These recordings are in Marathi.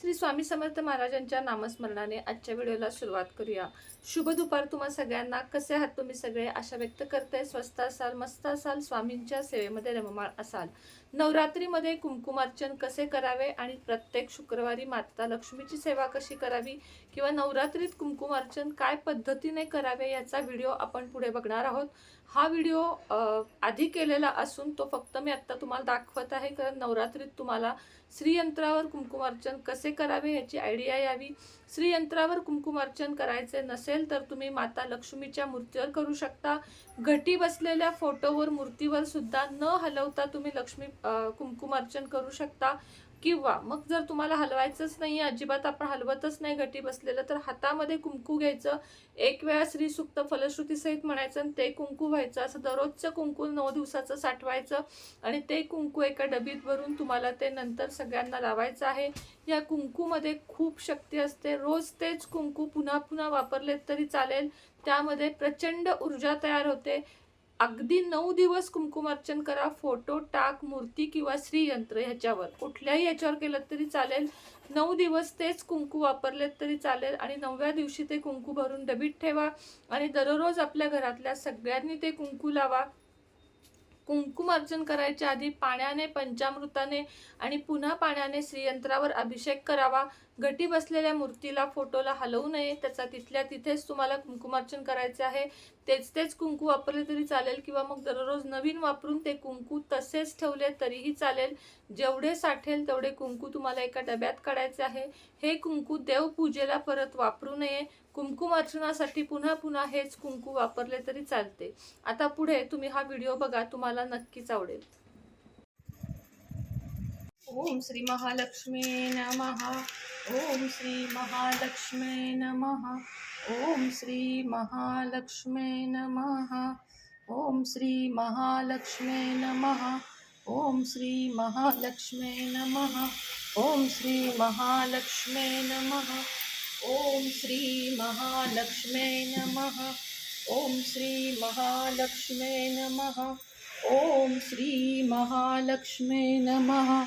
श्री स्वामी समर्थ महाराजांच्या नामस्मरणाने आजच्या व्हिडिओला सुरुवात करूया. शुभ दुपार तुम्हा सगळ्यांना. कसे आहात तुम्ही सगळे? आशा व्यक्त करताय स्वस्त असाल मस्त असाल स्वामींच्या सेवेमध्ये रममाळ असाल. नवरात्रीमध्ये कुंकुमार्चन कसे करावे आणि प्रत्येक शुक्रवारी माता लक्ष्मीची सेवा कशी करावी किंवा नवरात्रीत कुंकुमार्चन काय पद्धतीने करावे याचा व्हिडिओ आपण पुढे बघणार आहोत. हा व्हिडिओ आधी केलेला असून तो फक्त मी आत्ता तुम्हाला दाखवत आहे. कारण नवरात्रीत तुम्हाला श्रीयंत्रावर कुंकुमार्चन कसे करावे याची आयडिया यावी. श्रीयंत्रावर कुंकुमार्चन करायचे नसेल तर तुम्ही माता लक्ष्मीच्या मूर्तीवर करू शकता. घटी बसलेल्या फोटोवर मूर्तीवर सुद्धा न हलवता तुम्ही लक्ष्मी अ, कुंकुमार्चन करू शकता. किंवा मग जर तुम्हाला हलवायचंच नाही अजिबात आपण हलवतच नाही घटी बसलेलं तर हातामध्ये कुंकू घ्यायचं. एक वेळा श्री फलश्रुतीसहित म्हणायचं आणि ते कुंकू व्हायचं. असं दररोजचं कुंकू नऊ दिवसाचं साठवायचं आणि ते कुंकू एका डबीत भरून तुम्हाला ते नंतर सगळ्यांना लावायचं आहे. या कुंकूमध्ये खूप शक्ती असते. रोज तेच कुंकू पुन्हा पुन्हा वापरलेत तरी चालेल. त्यामध्ये प्रचंड ऊर्जा तयार होते. अगदी नऊ दिवस कुंकुमार्चन करा फोटो टाक मूर्ती किंवा श्रीयंत्र ह्याच्यावर. कुठल्याही याच्यावर केलं तरी चालेल. नऊ दिवस तेच कुंकू वापरलेत तरी चालेल आणि नवव्या दिवशी ते कुंकू भरून डबीत ठेवा आणि दररोज आपल्या घरातल्या सगळ्यांनी ते कुंकू लावा. कुंकुमार्चन करायच्या आधी पाण्याने पंचामृताने आणि पुन्हा पाण्याने श्रीयंत्रावर अभिषेक करावा. घटी बसलेल्या मूर्तीला फोटोला हलवू नये. त्याचा तिथल्या तिथेच तुम्हाला कुंकुमार्चन करायचे आहे. तेच तेच कुंकू वापरले तरी चालेल किंवा मग दररोज नवीन वापरून ते कुंकू तसेच ठेवले तरीही चालेल. जेवढे साठेल तेवढे कुंकू तुम्हाला एका डब्यात काढायचे आहे. हे कुंकू देवपूजेला परत वापरू नये. कुंकुमार्चनासाठी पुन्हा पुन्हा हेच कुंकू वापरले तरी चालते. आता पुढे तुम्ही हा व्हिडिओ बघा तुम्हाला नक्कीच आवडेल. ओम श्री महालक्ष्मी नमः। ओम श्री महालक्ष्मी नमः। ओम श्री महालक्ष्मी नमः। ओम श्री महालक्ष्मी नमः। ओम श्री महालक्ष्मी नमः। ओम श्री महालक्ष्मी नमः। ओम श्री महालक्ष्मी नमः। ओम श्री महालक्ष्मी नमः। ओम श्री महालक्ष्मी नमः।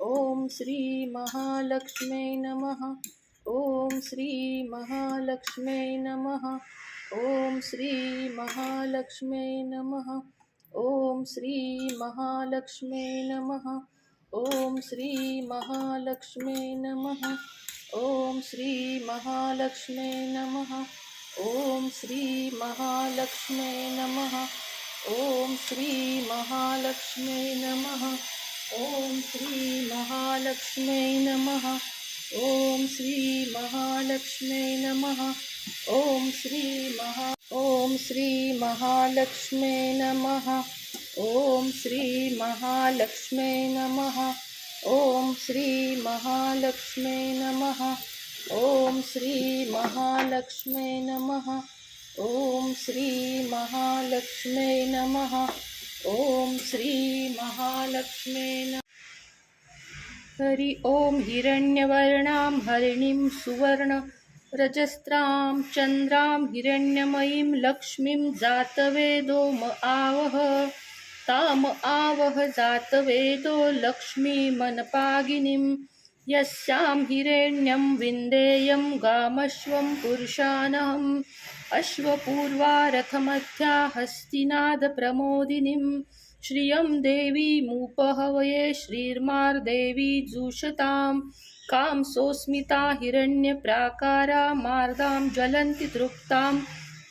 ओम श्री नमः। ओम श्री नमः। ओम श्री नमः। ओम श्री नमः। ओम श्री नमः। ओम श्री नमः। ओम श्री नमः। ओम श्री नमः। ॐ श्रीमहालक्ष्म्यै नमः। ॐ श्रीमहालक्ष्म्यै नमः। ॐ श्रीमहा ॐ श्रीमहालक्ष्म्यै नमः। ॐ श्रीमहालक्ष्म्यै नमः। ॐ श्रीमहालक्ष्म्यै नमः। ॐ श्रीमहालक्ष्म्यै नमः। ॐ श्रीमहालक्ष्म्यै नमः। ॐ श्री महालक्ष्मेन। हरि ओम हिरण्यवर्णां हरिणीं सुवर्ण। रजस्त्रां चन्द्रां हिरण्यमयीं लक्ष्मीं जातवेदो म आवह। ताम आवह जातवेदो लक्ष्मीमनपागिनीं यस्यां हिरण्यं विन्देयं गामश्वं पुरुषानहम् अश्वपूर्वारथमध्या हस्तिनादप्रमोदिनीम् श्रियं देवीमुपहवये श्रीर्मार्देवी जुषतां कां सोऽस्मिता हिरण्यप्राकारा मार्दां ज्वलन्ति तृप्तां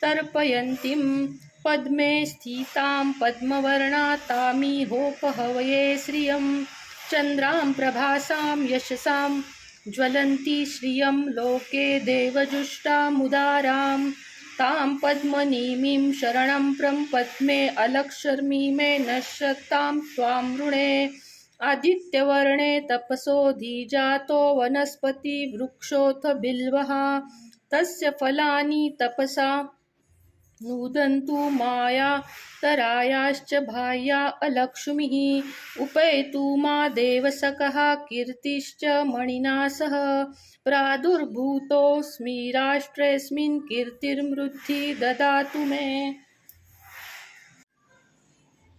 तर्पयन्तीं पद्मे स्थितां पद्मवर्णा तामीहोपहवये श्रियं। चन्द्रां प्रभासां यशसां ज्वलन्ति श्रियं लोके देवजुष्टामुदारां तां पद्मनीमीं शरणं प्रं पद्मे अलक्षर्मी मे नश्यतां त्वां ऋणे आदित्यवर्णे तपसो जातो वनस्पति बिल्वः तस्य फलानि तपसा नूदन्तु माया तरायाश्च भाया अलक्ष्मीः उपैतु मा देवसकः कीर्तिश्च मणिना सह प्रादुर्भूतोऽस्मि राष्ट्रेऽस्मिन् कीर्तिर्मृद्धि ददातु मे।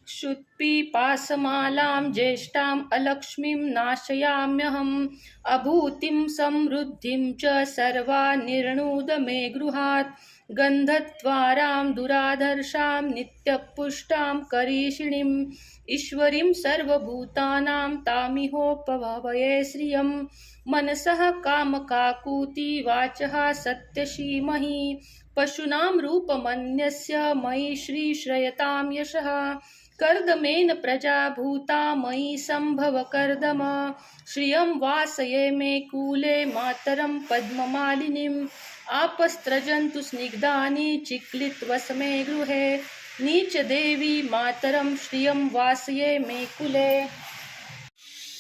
क्षुत्पिपासमालां ज्येष्ठाम् अलक्ष्मीं नाशयाम्यहम् अभूतिं समृद्धिं च सर्वा निर्णुद मे गृहात्। गन्धद्वारां दुराधर्षां नित्यपुष्टां करीषिणीम् ईश्वरीं सर्वभूतानां तामिहोपभवये श्रियं। मनसः कामकाकूती वाचः सत्यशीमहि पशूनां रूपमन्यस्य मयि श्रीश्रयतां यशः। कर्दमेन प्रजा भूता मयि सम्भव कर्दम श्रियं वासये मे कूले मातरं पद्ममालिनीम्। आपस्त्रजन्तु स्निग्धानि चिक्लित्वसमे गृहे। नीचदेवी मातरं श्रियं वासये मे कुले।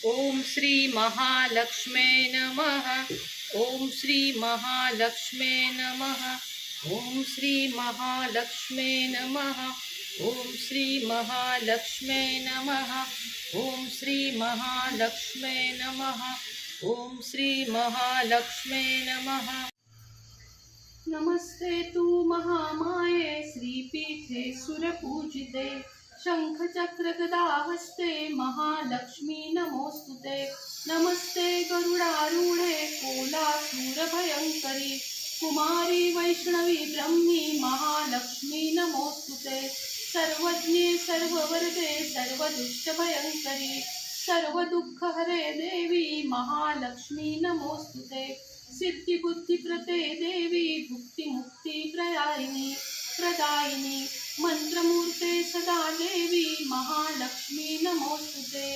ॐ श्रीमहालक्ष्मे नमः। ॐ श्री महालक्ष्मे नमः। ॐ श्री महालक्ष्मे नमः। ॐ श्री महालक्ष्मे नमः। ॐ श्री महालक्ष्मे नमः। ॐ श्री महालक्ष्मे नमः। नमस्ते तू महामाये श्रीपीठे सुरपूजिते शङ्खचक्रगदाहस्ते महालक्ष्मी नमोस्तुते। नमस्ते गरुडारूढे कोलासूरभयङ्करी कुमारी वैष्णवी ब्रह्मी महालक्ष्मी नमोस्तुते। सर्वज्ञे सर्ववर्गे सर्वदुष्टभयङ्करी सर्वदुःखहरे देवी महालक्ष्मी नमोस्तुते। ते सिद्धिबुद्धिप्रते देवी भुक्तिमुक्तिप्रदायिनी प्रदायिनी मन्त्रमूर्ते सदा देवी महालक्ष्मी नमोस्तुते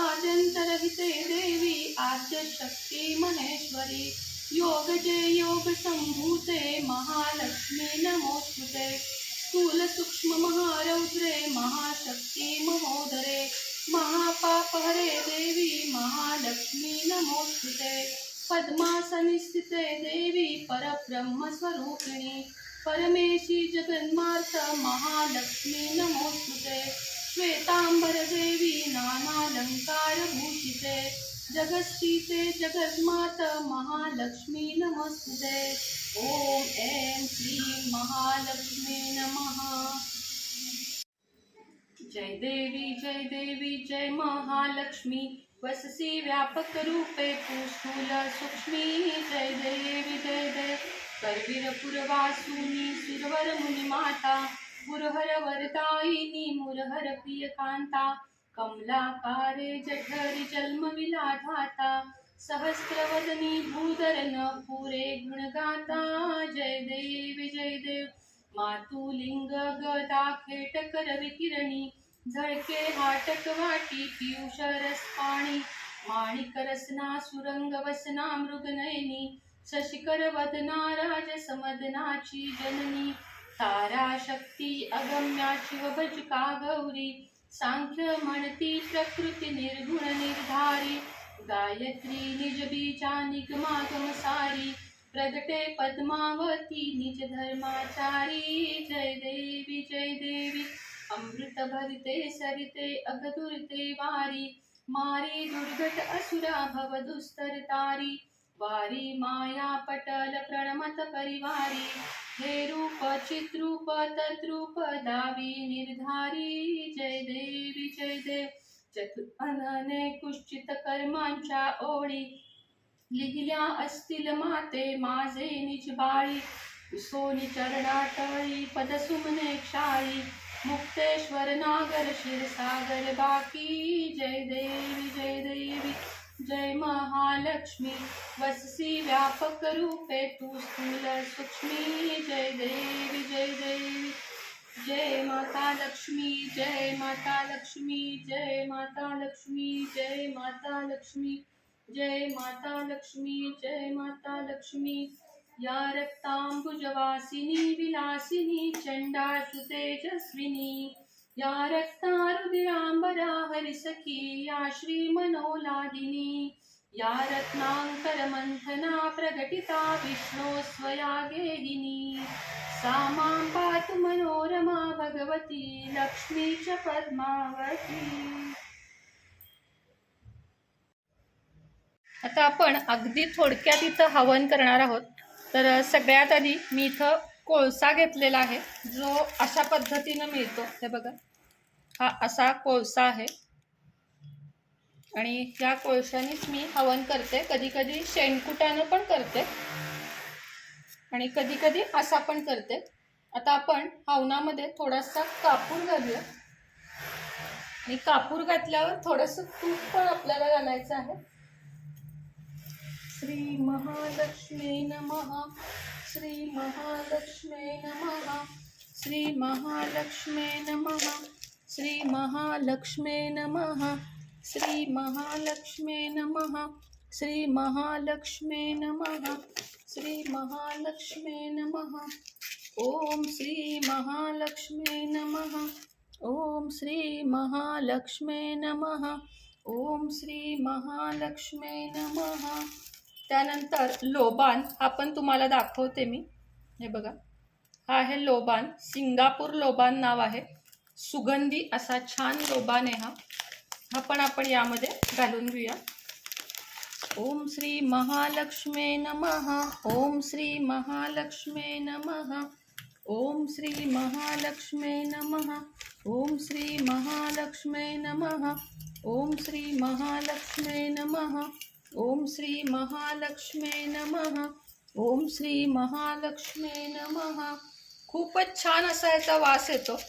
आद्यन्तरहिते देवी आद्यशक्ति महेश्वरी योगजे योगसम्भूते महालक्ष्मी नमोऽस्तु स्थूलसूक्ष्ममहारौद्रे महाशक्ति महोदरे पद्मासनिस्थिते देवी परब्रह्मस्वरूपिणी परमेशी जगन्मार्त महालक्ष्मी नमोऽस्तु ते श्वेताम्बरदेवी नानालङ्कारभूषिते जगस्थिते जगन्मात महालक्ष्मी नमस्ते ॐ ऐं श्रीं महालक्ष्मी नमः. जय देवी जय देवी जय महालक्ष्मी. वससी व्यापक रूपे तू सूक्ष्मी जय देवी जय देव करवीर पुरवासुनी सुरवर मुनी माता। मुरहर वरदायिनी मुरहर प्रिय कांता। कमलाकारे जठर जन्म विलाधाता। सहस्रवदनी भूधरन पुरे गुणगाता। जय देव जय देव। मातुलिंग गदा खेटकर विकिरणी। झळके हाटक वाटी पियुष रस पाणी माणिक रसना सुरंग वसना मृगनयनी शशिकर वदना राज समदनाची जननी तारा शक्ती अगम्या शिव भज का गौरी सांख्य म्हणती प्रकृती निर्गुण निर्धारी गायत्री निज बीजा निगमागम सारी प्रगटे पद्मावती निज धर्माचारी जय देवी जय देवी. अमृत भरिते सरिते अगदुरते वारी मारी दुर्घट असुरा भव दुस्तर तारी वारी माया पटल प्रणमत परिवारी हे रूप चित्रूप तद्रूप दावी निर्धारी जय देवी जय देव। चतुर्पणाने कुश्चित कर्मांच्या ओळी लिहिल्या असतील माते माझे निज बाळी सोनी चरणाटळी पदसुमने क्षाळी मुक्तेश्वर नागर क्षीरसागर बाकी। जय देवी जय देवी जय महालक्ष्मी। वससी व्यापक रूपे तू स्थूल सूक्ष्मी। जय देवी जय देवी जय माता लक्ष्मी जय माता लक्ष्मी जय माता लक्ष्मी जय माता लक्ष्मी जय माता लक्ष्मी जय माता लक्ष्मी। या रक्ताम्बुजवासिनी विलासिनी चंडासु तेजस्विनी। या रक्तारुदिराम्बरा हरिसखी या श्रीमनोलादिनी। या रत्नाङ्करमन्थना प्रकटिता प्रगटिता विष्णो स्वया गेहिनी सा मां पातु मनोरमा भगवती लक्ष्मी च पद्मावती। आता आपण अगदी थोडक्यात इथं हवन करणार आहोत. तर सगळ्यात आधी मी इथं कोळसा घेतलेला आहे. जो अशा पद्धतीनं मिळतो. हे बघा. हा असा कोळसा आहे. आणि या कोळशानेच मी हवन करते. कधी कधी शेणकुटानं पण करते. आणि कधी कधी असा पण करते. आता आपण हवनामध्ये थोडासा कापूर घालूया. आणि कापूर घातल्यावर थोडंसं तूप पण आपल्याला घालायचं आहे. श्री महालक्ष्मी नमः श्री महालक्ष्मी नमः श्री महालक्ष्मी नमः श्री महालक्ष्मी नमः श्री महालक्ष्मी नमः श्री महालक्ष्मी नमः श्री महालक्ष्मी नमः। ॐ श्री महालक्ष्मी नमः ॐ श्री महालक्ष्मी नमः ॐ श्री महालक्ष्मी नमः। त्यानंतर लोबान हा पण तुम्हाला दाखवते मी. हे बघा. हा आहे लोबान. सिंगापूर लोबान नाव आहे. सुगंधी असा छान लोबान आहे हा. हा पण आपण यामध्ये घालून घेऊया. ओम श्री महालक्ष्मे नमः. ओम श्री महालक्ष्मे नमः. ओम श्री महालक्ष्मे नमः. ओम श्री महालक्ष्मे नमः. ओम श्री महालक्ष्मे नमः. ओम श्री महालक्ष्मी नमः. ओम श्री महालक्ष्मी नमः. खूपच छान असा याचा वास येतो.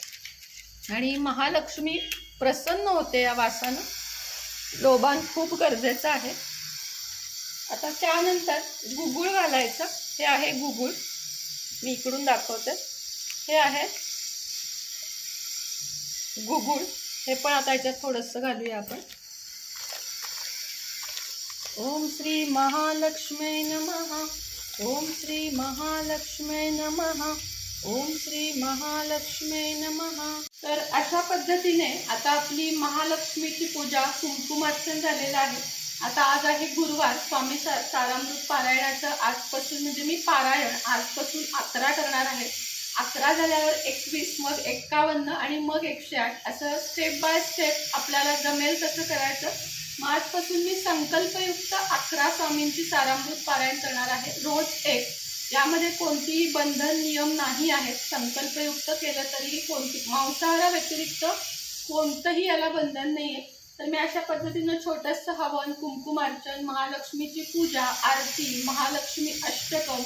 आणि महालक्ष्मी प्रसन्न होते या वासानं. लोबान खूप गरजेचं आहे. आता त्यानंतर गुगुळ घालायचं. हे आहे गुगुळ. मी इकडून दाखवते. हे आहे गुगुळ. हे पण आता याच्यात थोडंसं घालूया आपण. ओम श्री महालक्ष्मी नमः। ओम श्री महालक्ष्मी नमः। ओम श्री महालक्ष्मी नमः। तर अशा पद्धतीने आता आपली महालक्ष्मीची पूजा कुंकुमार्चन झालेलं आहे. आता आज आहे गुरुवार. स्वामी सा सारामृत पारायणाचं आजपासून म्हणजे मी पारायण आजपासून अकरा करणार आहे. अकरा झाल्यावर एकवीस मग एक्कावन्न आणि मग एकशे आठ. असं स्टेप बाय स्टेप आपल्याला जमेल तसं करायचं. मग आजपासून मी संकल्पयुक्त अकरा स्वामींची सारामृत पारायण करणार आहे. रोज एक. यामध्ये कोणतीही बंधन नियम नाही आहेत. संकल्पयुक्त केलं तरीही कोणती मांसाहाराव्यतिरिक्त कोणतंही याला बंधन नाही आहे तर मी अशा पद्धतीनं छोटंसं हवन कुंकुमार्चन महालक्ष्मीची पूजा आरती महालक्ष्मी अष्टकम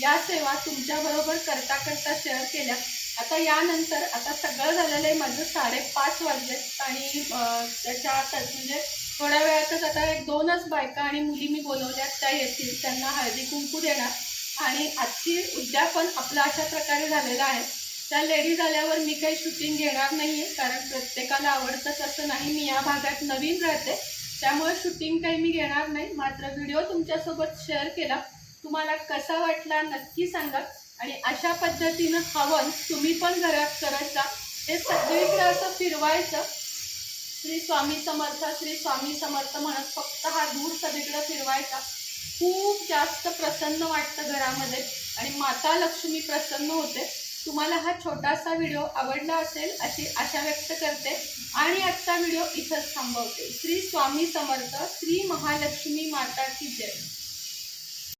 या सेवा तुमच्याबरोबर करता करता शेअर केल्या. आता यानंतर आता सगळं झालेलं आहे. माझं साडेपाच वाजले आणि त्याच्या म्हणजे थोड्या वेळातच आता एक दोनच बायका आणि मुली मी बोलवल्यात त्या येतील त्यांना हळदी कुंकू देणार. आणि आजची उद्यापन आपलं अशा प्रकारे झालेलं आहे. त्या लेडीज आल्यावर मी काही शूटिंग घेणार नाही आहे कारण प्रत्येकाला आवडतंच असं नाही. मी या भागात नवीन राहते त्यामुळे शूटिंग काही मी घेणार नाही. मात्र व्हिडिओ तुमच्यासोबत शेअर केला. तुम्हाला कसा वाटला नक्की सांगा. आणि अशा पद्धतीनं हवन तुम्ही पण घरात करत जा. हे सगळीकडे असं फिरवायचं. श्री स्वामी समर्थ श्री स्वामी समर्थ म्हणत फक्त हा दूर सगळीकडे फिरवायचा. खूप जास्त प्रसन्न वाटतं घरामध्ये. आणि माता लक्ष्मी प्रसन्न होते. तुम्हाला हा छोटासा व्हिडिओ आवडला असेल अशी आशा व्यक्त करते. आणि आजचा व्हिडिओ इथंच थांबवते. श्री स्वामी समर्थ श्री महालक्ष्मी माता की जय.